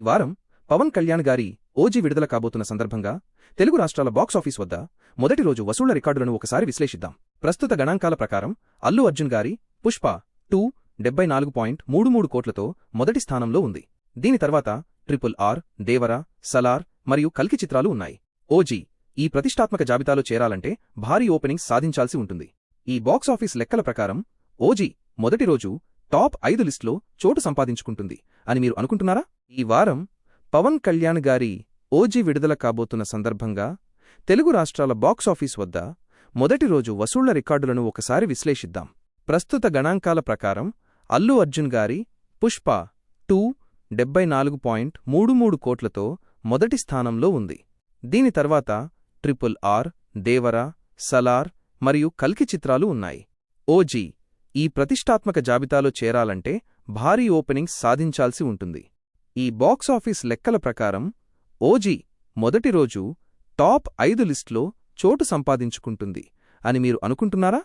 వారం పవన్ కళ్యాణ్ గారి ఓజీ విడుదల కాబోతున్న సందర్భంగా తెలుగు రాష్ట్రాల బాక్సాఫీస్ వద్ద మొదటి రోజు వసూళ్ళ రికార్డులను ఒకసారి విశ్లేషిద్దాం. ప్రస్తుత గణాంకాల ప్రకారం అల్లు అర్జున్ గారి పుష్ప టూ డెబ్బై నాలుగు పాయింట్ మూడు మూడు కోట్లతో మొదటి స్థానంలో ఉంది. దీని తర్వాత ట్రిపుల్ ఆర్ దేవరా సలార్ మరియు కల్కి చిత్రాలు ఉన్నాయి. ఓజీ ఈ ప్రతిష్టాత్మక జాబితాలో చేరాలంటే భారీ ఓపెనింగ్స్ సాధించాల్సి ఉంటుంది. ఈ బాక్సాఫీస్ లెక్కల ప్రకారం ఓజీ మొదటి రోజు టాప్ ఐదు లిస్టులో చోటు సంపాదించుకుంటుంది అని మీరు అనుకుంటున్నారా? ఈ వారం పవన్ కళ్యాణ్ గారి ఓజీ విడుదల కాబోతున్న సందర్భంగా తెలుగు రాష్ట్రాల బాక్సాఫీస్ వద్ద మొదటి రోజు వసూళ్ళ రికార్డులను ఒకసారి విశ్లేషిద్దాం. ప్రస్తుత గణాంకాల ప్రకారం అల్లు అర్జున్ గారి పుష్ప టూ డెబ్బై నాలుగు పాయింట్ మూడు మూడు కోట్లతో మొదటి స్థానంలో ఉంది. దీని తర్వాత ట్రిపుల్ ఆర్ దేవరా సలార్ మరియు కల్కి చిత్రాలు ఉన్నాయి. ఓజీ ఈ ప్రతిష్టాత్మక జాబితాలో చేరాలంటే భారీ ఓపెనింగ్స్ సాధించాల్సి ఉంటుంది. ఈ బాక్సాఫీస్ లెక్కల ప్రకారం ఓజీ మొదటి రోజు టాప్ ఐదు లిస్టులో చోటు సంపాదించుకుంటుంది అని మీరు అనుకుంటున్నారా?